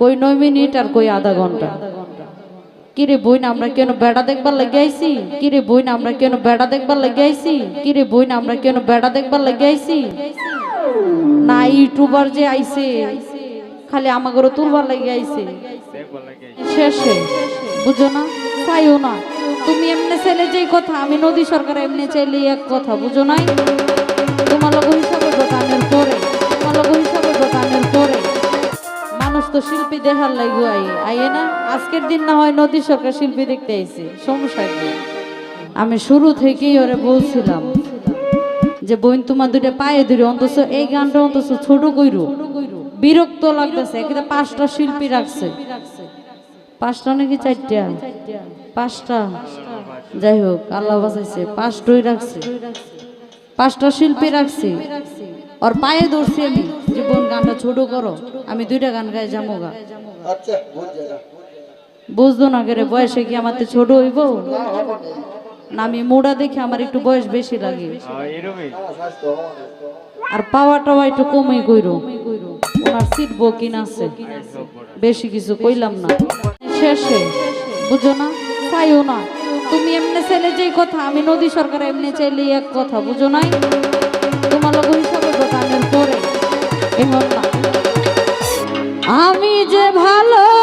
কই নয় মিনিট আর কই আধা ঘণ্টা? কিরে বইন আমরা কেন বেড়া দেখবার লেগে আইছি? কিরে বইন আমরা কেন বেড়া দেখবার লেগে আইছি? কিরে বইন আমরা কেন বেড়া দেখবার লেগে আইছি? না ইউটিউবার যে আইছে, খালি আমাগরও তুলবার লেগে আইছে। শেষে, বুঝো না? চাইও না। তুমি এমনি ছেলে যেই কথা, আমি নদী সরকার এমনি চাইলে এক কথা, বুঝো নাই? তো শিল্পী দেখার লাগু আই। আইয়ে না, আজকের দিন না হয় নদী সরকার শিল্পী দেখতে আইছে। সমস্যা কি? আমি শুরু থেকেই ওরে বলছিলাম যে, বোন, তোমার দুটো পায়ে ধরে অন্তত এই গানটা অন্তত ছোট কইরু। বিরক্ত লাগতেছে এখানে পাঁচটা শিল্পী রাখছে। পাঁচটা নাকি চারটা? পাঁচটা। যাই হোক, আল্লাহ বাঁচাইছে, পাঁচটাই রাখছে। পাঁচটা শিল্পী রাখছি। ওর পায়ে ধরছি আমি। যে বোন গানটা ছোট করো আমি দুইটা গান গায়ে যাব গা। আচ্ছা বুঝতো না করে বয়সে কি আমার তো ছোট হইব? না আমি মোড়া দেখে আমার একটু বয়স বেশি লাগে। আর পাওয়া টাওয়া একটু কমই কইরো। ওনার সিট বুকিং আছে। বেশি কিছু কইলাম না। শেষে বুঝো না? চাইও না। তুমি এমনি ছেলে যেই কথা আমি নদী সরকার এমনি চাইলে এক কথা বুঝো নাই? আমি যে ভালো